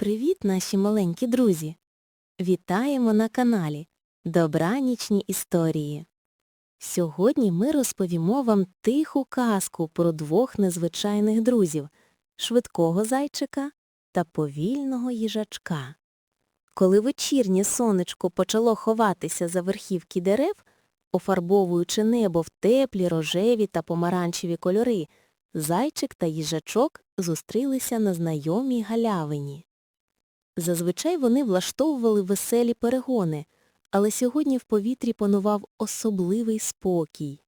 Привіт, наші маленькі друзі! Вітаємо на каналі Добранічні історії. Сьогодні ми розповімо вам тиху казку про двох незвичайних друзів швидкого зайчика та повільного їжачка. Коли вечірнє сонечко почало ховатися за верхівки дерев, офарбовуючи небо в теплі, рожеві та помаранчеві кольори, зайчик та їжачок зустрілися на знайомій галявині. Зазвичай вони влаштовували веселі перегони, але сьогодні в повітрі панував особливий спокій.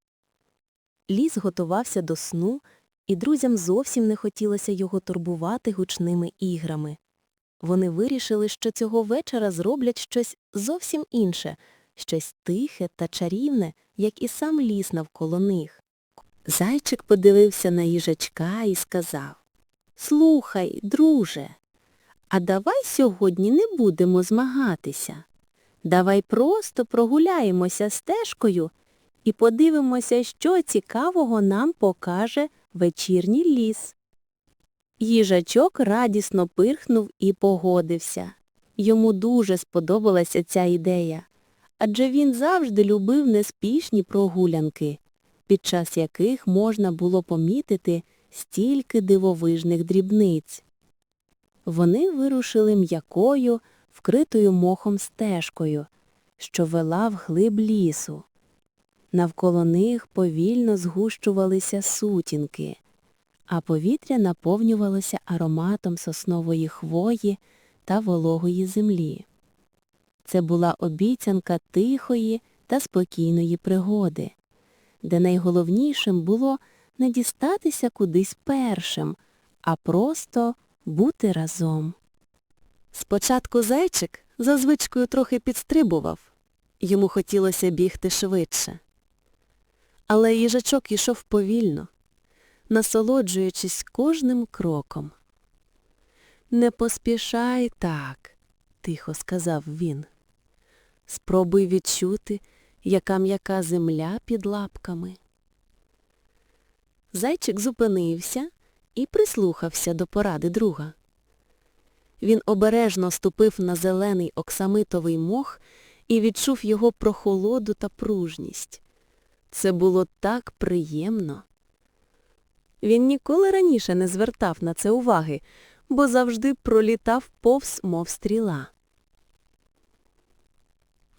Ліс готувався до сну, і друзям зовсім не хотілося його турбувати гучними іграми. Вони вирішили, що цього вечора зроблять щось зовсім інше, щось тихе та чарівне, як і сам ліс навколо них. Зайчик подивився на їжачка і сказав Слухай, друже, а давай сьогодні не будемо змагатися. Давай просто прогуляємося стежкою і подивимося, що цікавого нам покаже вечірній ліс. Їжачок радісно пирхнув і погодився. Йому дуже сподобалася ця ідея, адже він завжди любив неспішні прогулянки, під час яких можна було помітити стільки дивовижних дрібниць. Вони вирушили м'якою, вкритою мохом стежкою, що вела в глиб лісу. Навколо них повільно згущувалися сутінки, а повітря наповнювалося ароматом соснової хвої та вологої землі. Це була обіцянка тихої та спокійної пригоди, де найголовнішим було не дістатися кудись першим, а просто бути разом. Спочатку зайчик за звичкою трохи підстрибував. Йому хотілося бігти швидше. Але їжачок йшов повільно, насолоджуючись кожним кроком. Не поспішай так, тихо сказав він. Спробуй відчути, яка м'яка земля під лапками. Зайчик зупинився і прислухався до поради друга. Він обережно ступив на зелений оксамитовий мох і відчув його прохолоду та пружність. Це було так приємно. Він ніколи раніше не звертав на це уваги, бо завжди пролітав повз, мов стріла.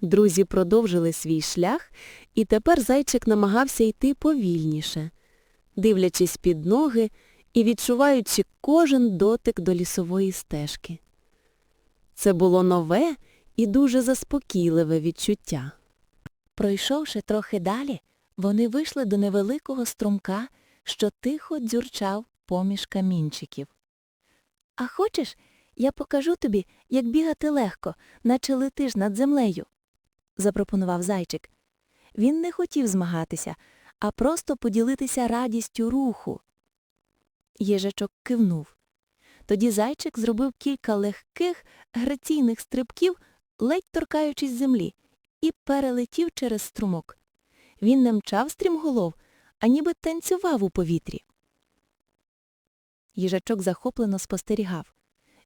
Друзі продовжили свій шлях, і тепер зайчик намагався йти повільніше, дивлячись під ноги і відчуваючи кожен дотик до лісової стежки. Це було нове і дуже заспокійливе відчуття. Пройшовши трохи далі, вони вийшли до невеликого струмка, що тихо дзюрчав поміж камінчиків. А хочеш, я покажу тобі, як бігати легко, наче летиш над землею, запропонував зайчик. Він не хотів змагатися, а просто поділитися радістю руху. Їжачок кивнув. Тоді зайчик зробив кілька легких, граційних стрибків, ледь торкаючись землі, і перелетів через струмок. Він не мчав стрімголов, а ніби танцював у повітрі. Їжачок захоплено спостерігав.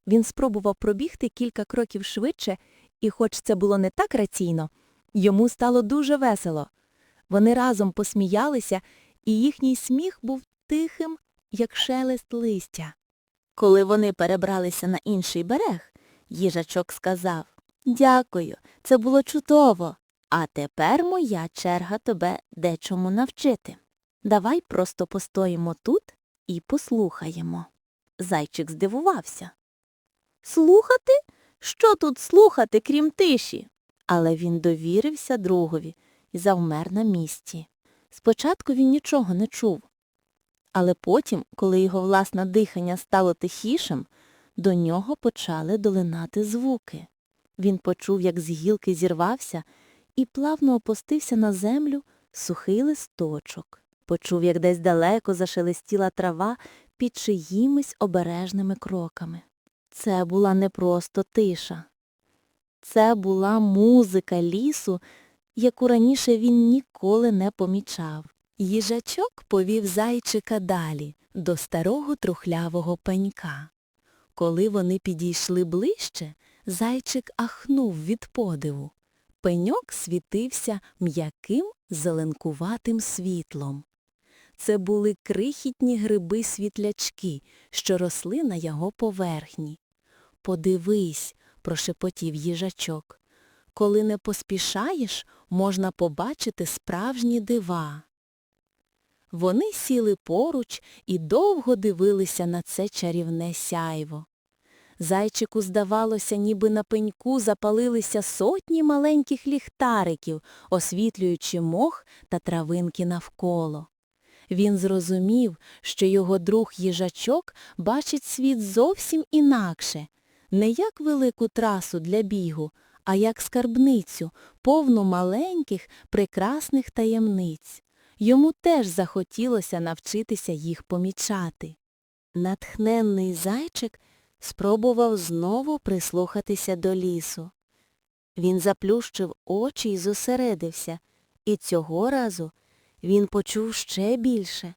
Він спробував пробігти кілька кроків швидше, і, хоч це було не так раційно, йому стало дуже весело. Вони разом посміялися, і їхній сміх був тихим, як шелест листя. Коли вони перебралися на інший берег, їжачок сказав Дякую, це було чудово. А тепер моя черга тебе дечому навчити. Давай просто постоїмо тут і послухаємо. Зайчик здивувався. Слухати? Що тут слухати, крім тиші? Але він довірився другові і завмер на місці. Спочатку він нічого не чув. Але потім, коли його власне дихання стало тихішим, до нього почали долинати звуки. Він почув, як з гілки зірвався і плавно опустився на землю сухий листочок. Почув, як десь далеко зашелестіла трава під чиїмись обережними кроками. Це була не просто тиша. Це була музика лісу, яку раніше він ніколи не помічав. Їжачок повів зайчика далі, до старого трухлявого пенька. Коли вони підійшли ближче, зайчик ахнув від подиву. Пеньок світився м'яким зеленкуватим світлом. Це були крихітні гриби-світлячки, що росли на його поверхні. Подивись, прошепотів їжачок. Коли не поспішаєш, можна побачити справжні дива. Вони сіли поруч і довго дивилися на це чарівне сяйво. Зайчику здавалося, ніби на пеньку запалилися сотні маленьких ліхтариків, освітлюючи мох та травинки навколо. Він зрозумів, що його друг їжачок бачить світ зовсім інакше, не як велику трасу для бігу, а як скарбницю, повну маленьких, прекрасних таємниць. Йому теж захотілося навчитися їх помічати. Натхненний зайчик спробував знову прислухатися до лісу. Він заплющив очі і зосередився, і цього разу він почув ще більше.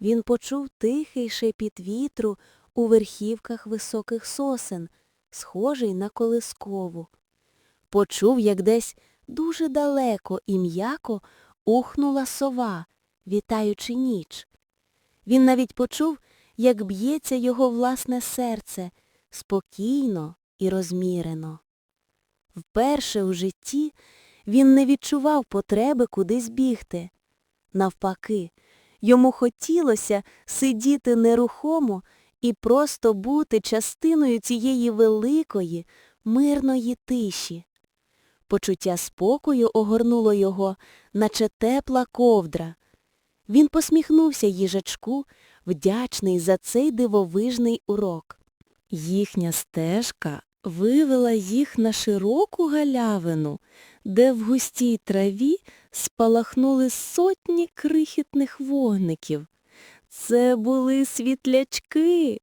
Він почув тихий шепіт вітру у верхівках високих сосен, схожий на колискову. Почув, як десь дуже далеко і м'яко ухнула сова, вітаючи ніч. Він навіть почув, як б'ється його власне серце, спокійно і розмірено. Вперше у житті він не відчував потреби кудись бігти. Навпаки, йому хотілося сидіти нерухомо і просто бути частиною цієї великої, мирної тиші. Почуття спокою огорнуло його, наче тепла ковдра. Він посміхнувся їжачку, вдячний за цей дивовижний урок. Їхня стежка вивела їх на широку галявину, де в густій траві спалахнули сотні крихітних вогників. Це були світлячки.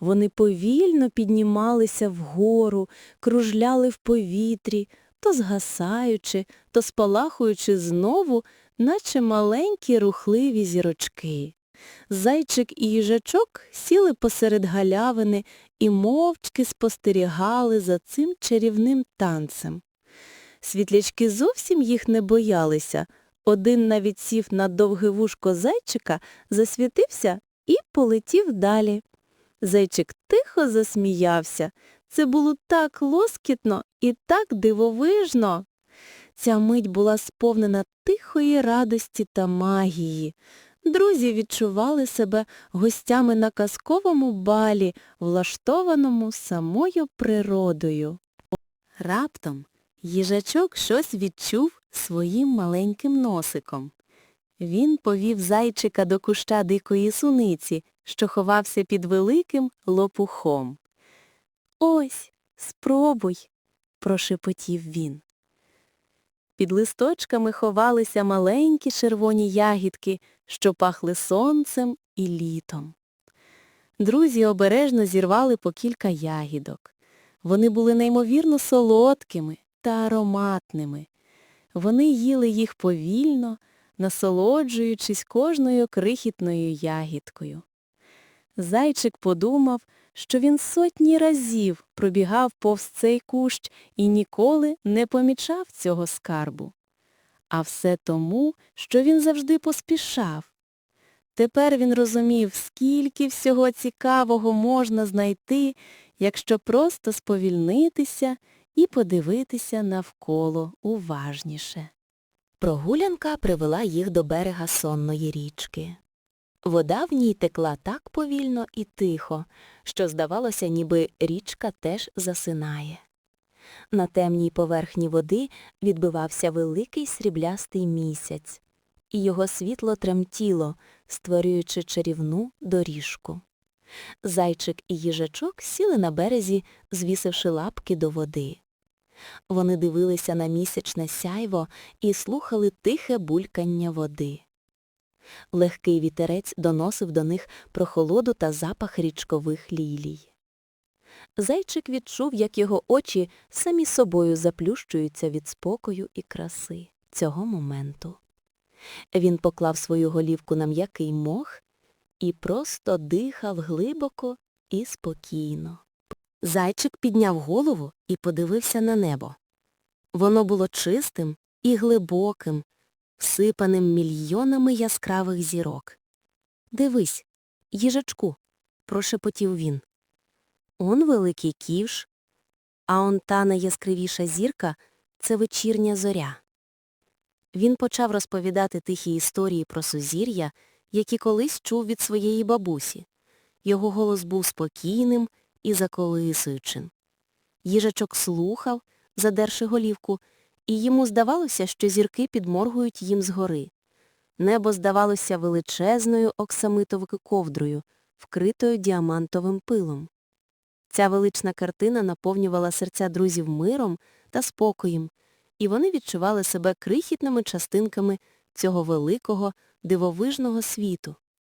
Вони повільно піднімалися вгору, кружляли в повітрі, то згасаючи, то спалахуючи знову, наче маленькі рухливі зірочки. Зайчик і їжачок сіли посеред галявини і мовчки спостерігали за цим чарівним танцем. Світлячки зовсім їх не боялися. Один навіть сів на довге вушко зайчика, засвітився і полетів далі. Зайчик тихо засміявся. Це було так лоскітно і так дивовижно. Ця мить була сповнена тихої радості та магії. Друзі відчували себе гостями на казковому балі, влаштованому самою природою. Раптом їжачок щось відчув своїм маленьким носиком. Він повів зайчика до куща дикої суниці, що ховався під великим лопухом. Ось, спробуй, прошепотів він. Під листочками ховалися маленькі червоні ягідки, що пахли сонцем і літом. Друзі обережно зірвали по кілька ягідок. Вони були неймовірно солодкими та ароматними. Вони їли їх повільно, насолоджуючись кожною крихітною ягідкою. Зайчик подумав, що він сотні разів пробігав повз цей кущ і ніколи не помічав цього скарбу. А все тому, що він завжди поспішав. Тепер він розумів, скільки всього цікавого можна знайти, якщо просто сповільнитися і подивитися навколо уважніше. Прогулянка привела їх до берега сонної річки. Вода в ній текла так повільно і тихо, що здавалося, ніби річка теж засинає. На темній поверхні води відбивався великий сріблястий місяць, і його світло тремтіло, створюючи чарівну доріжку. Зайчик і їжачок сіли на березі, звісивши лапки до води. Вони дивилися на місячне сяйво і слухали тихе булькання води. Легкий вітерець доносив до них прохолоду та запах річкових лілій. Зайчик відчув, як його очі самі собою заплющуються від спокою і краси цього моменту. Він поклав свою голівку на м'який мох і просто дихав глибоко і спокійно. Зайчик підняв голову і подивився на небо. Воно було чистим і глибоким, всипаним мільйонами яскравих зірок. Дивись, їжачку, прошепотів він. Он великий ківш, а он та найяскравіша зірка це вечірня зоря. Він почав розповідати тихі історії про сузір'я, які колись чув від своєї бабусі. Його голос був спокійним і заколисуючим. Їжачок слухав, задерши голівку, і йому здавалося, що зірки підморгують їм згори. Небо здавалося величезною оксамитовою ковдрою, вкритою діамантовим пилом. Ця велична картина наповнювала серця друзів миром та спокоєм, і вони відчували себе крихітними частинками цього великого, дивовижного світу.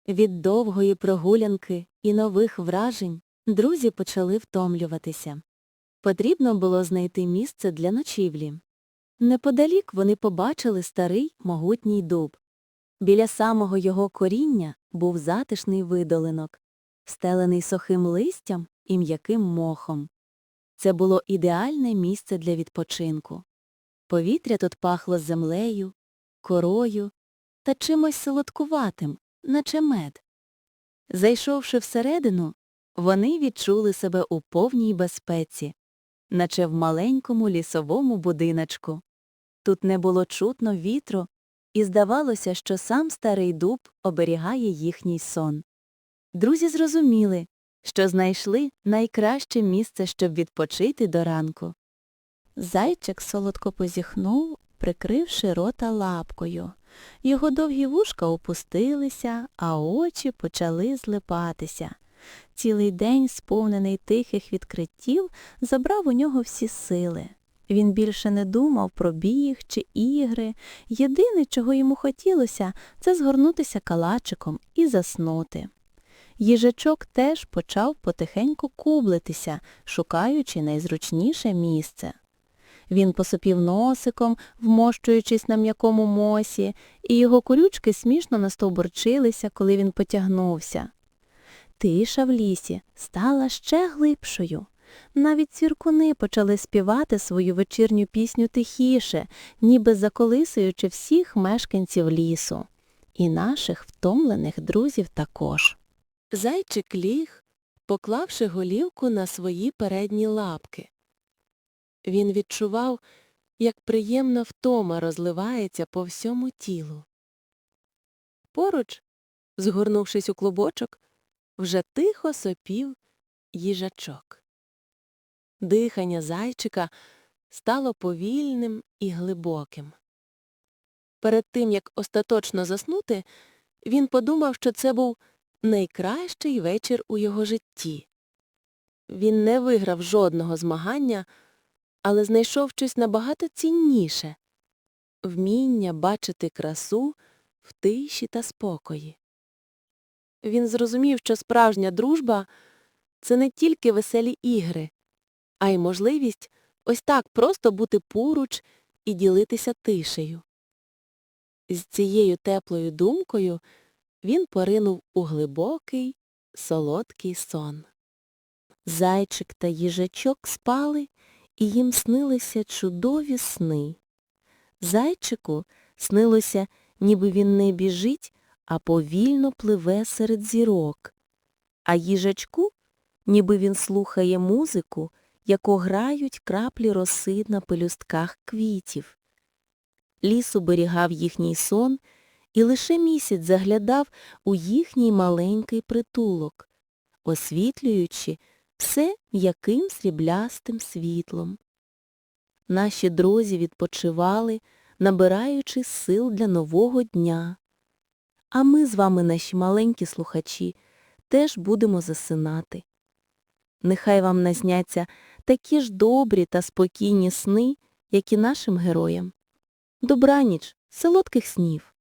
Від довгої прогулянки і нових вражень друзі почали втомлюватися. Потрібно було знайти місце для ночівлі. Неподалік вони побачили старий могутній дуб. Біля самого його коріння був затишний видолинок, стелений сухим листям і м'яким мохом. Це було ідеальне місце для відпочинку. Повітря тут пахло землею, корою та чимось солодкуватим, наче мед. Зайшовши всередину, вони відчули себе у повній безпеці, наче в маленькому лісовому будиночку. Тут не було чутно вітру, і здавалося, що сам старий дуб оберігає їхній сон. Друзі зрозуміли, що знайшли найкраще місце, щоб відпочити до ранку. Зайчик солодко позіхнув, прикривши рота лапкою. Його довгі вушка опустилися, а очі почали злипатися. Цілий день, сповнений тихих відкриттів, забрав у нього всі сили. Він більше не думав про біг чи ігри. Єдине, чого йому хотілося, це згорнутися калачиком і заснути. Їжачок теж почав потихеньку кублитися, шукаючи найзручніше місце. Він посопів носиком, вмощуючись на м'якому мосі, і його корючки смішно настовбурчилися, коли він потягнувся. Тиша в лісі стала ще глибшою. Навіть цвіркуни почали співати свою вечірню пісню тихіше, ніби заколисуючи всіх мешканців лісу. І наших втомлених друзів також. Зайчик ліг, поклавши голівку на свої передні лапки. Він відчував, як приємна втома розливається по всьому тілу. Поруч, згорнувшись у клубочок, вже тихо сопів їжачок. Дихання зайчика стало повільним і глибоким. Перед тим, як остаточно заснути, він подумав, що це був найкращий вечір у його житті. Він не виграв жодного змагання, але знайшов щось набагато цінніше вміння бачити красу в тиші та спокої. Він зрозумів, що справжня дружба це не тільки веселі ігри, а й можливість ось так просто бути поруч і ділитися тишею. З цією теплою думкою він поринув у глибокий, солодкий сон. Зайчик та їжачок спали, і їм снилися чудові сни. Зайчику снилося, ніби він не біжить, а повільно пливе серед зірок, а їжачку, ніби він слухає музику, яку грають краплі роси на пелюстках квітів. Ліс оберігав їхній сон, і лише місяць заглядав у їхній маленький притулок, освітлюючи все м'яким сріблястим світлом. Наші друзі відпочивали, набираючи сил для нового дня. А ми з вами, наші маленькі слухачі, теж будемо засинати. Нехай вам насняться такі ж добрі та спокійні сни, як і нашим героям. Добраніч, солодких снів!